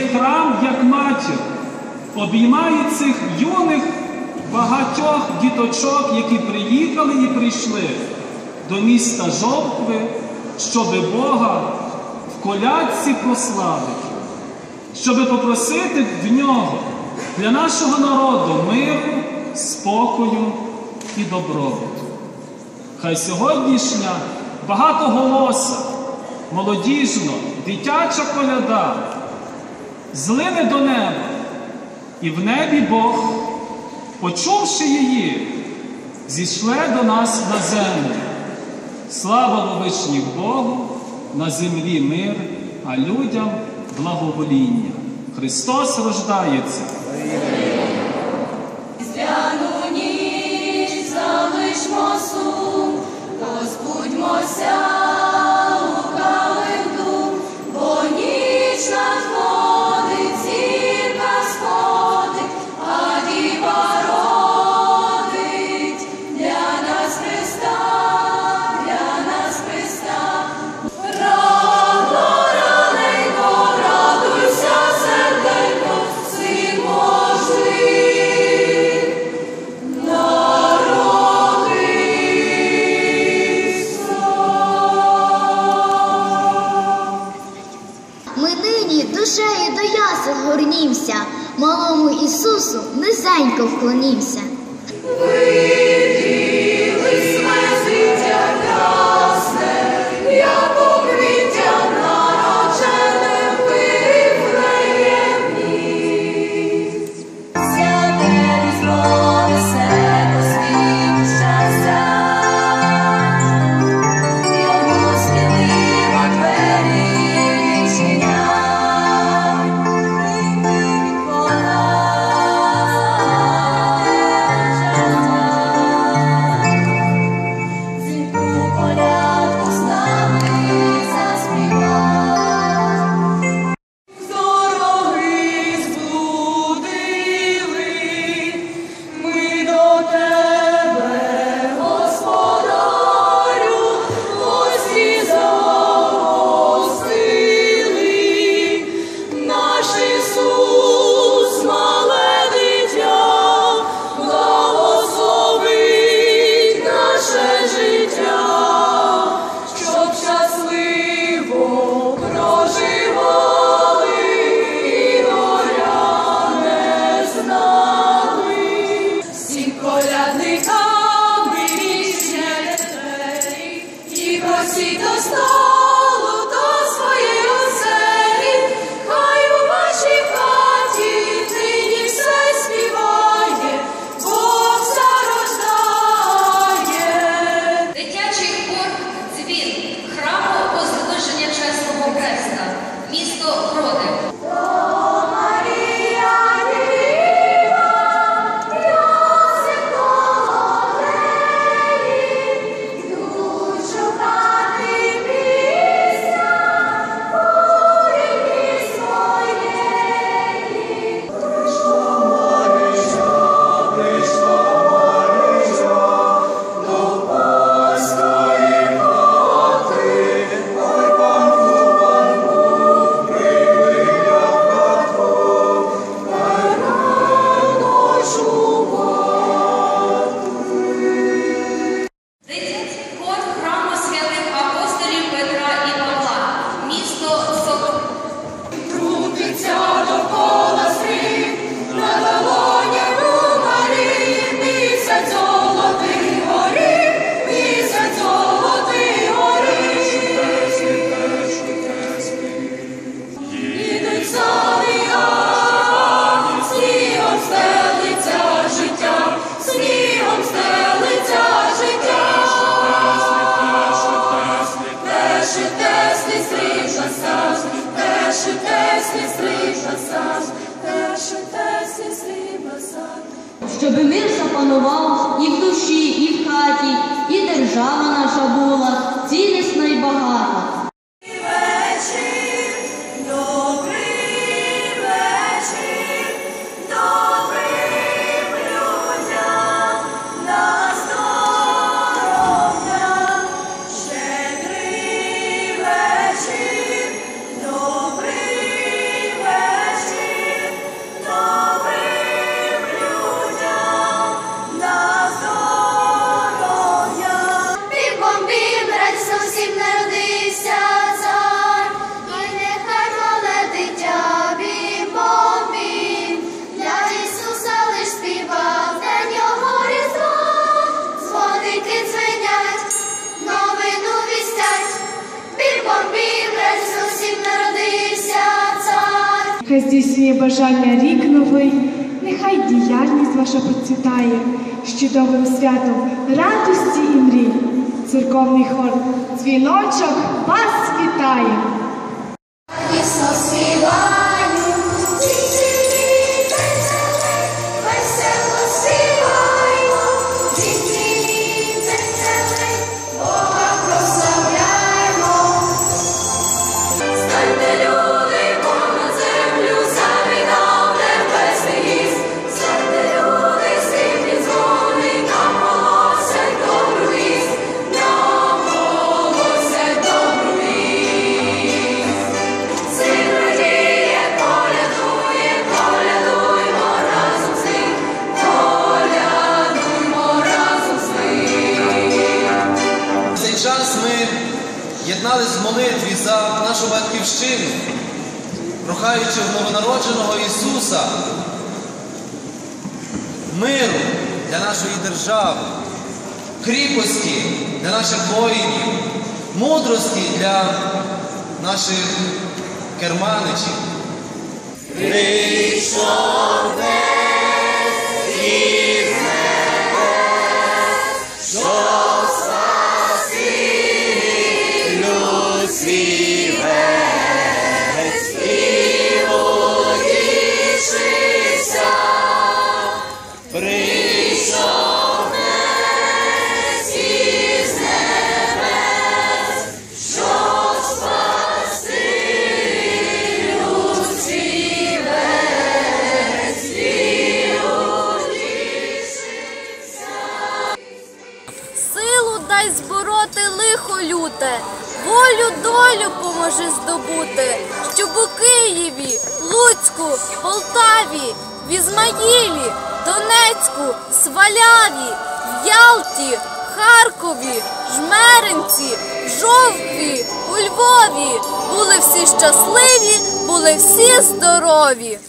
храм, як матір, обіймає цих юних багатьох діточок, які приїхали і прийшли до міста Жовтви, щоби Бога в колядці прославити, щоби попросити в нього для нашого народу миру, спокою і добробуту. Хай сьогоднішня багатоголоса, молодіжно, дитяча коляда злили до неба. І в небі Бог, почувши її, зійшле до нас на землю. Слава Вовишніх Богу, на землі мир, а людям благовоління. Христос рождається. Звяну ніч залишмо сум, розбудьмося. низенько вклонився. панував і в душі, і в хаті, і держава наша була. Хай здійснює бажання рік новий, нехай діяльність ваша процвітає, з чудовим святом радості і мрій. Церковний хор дзвіночок вас вітає. Прохаючи в новонародженого Ісуса миру для нашої держави, кріпості для наших воїнів, мудрості для наших керманичів. Силу поможи здобути, щоб у Києві, Луцьку, Полтаві, в Ізмаїлі, Донецьку, Сваляві, Ялті, Харкові, Жмеринці, Жовкві, у Львові були всі щасливі, були всі здорові.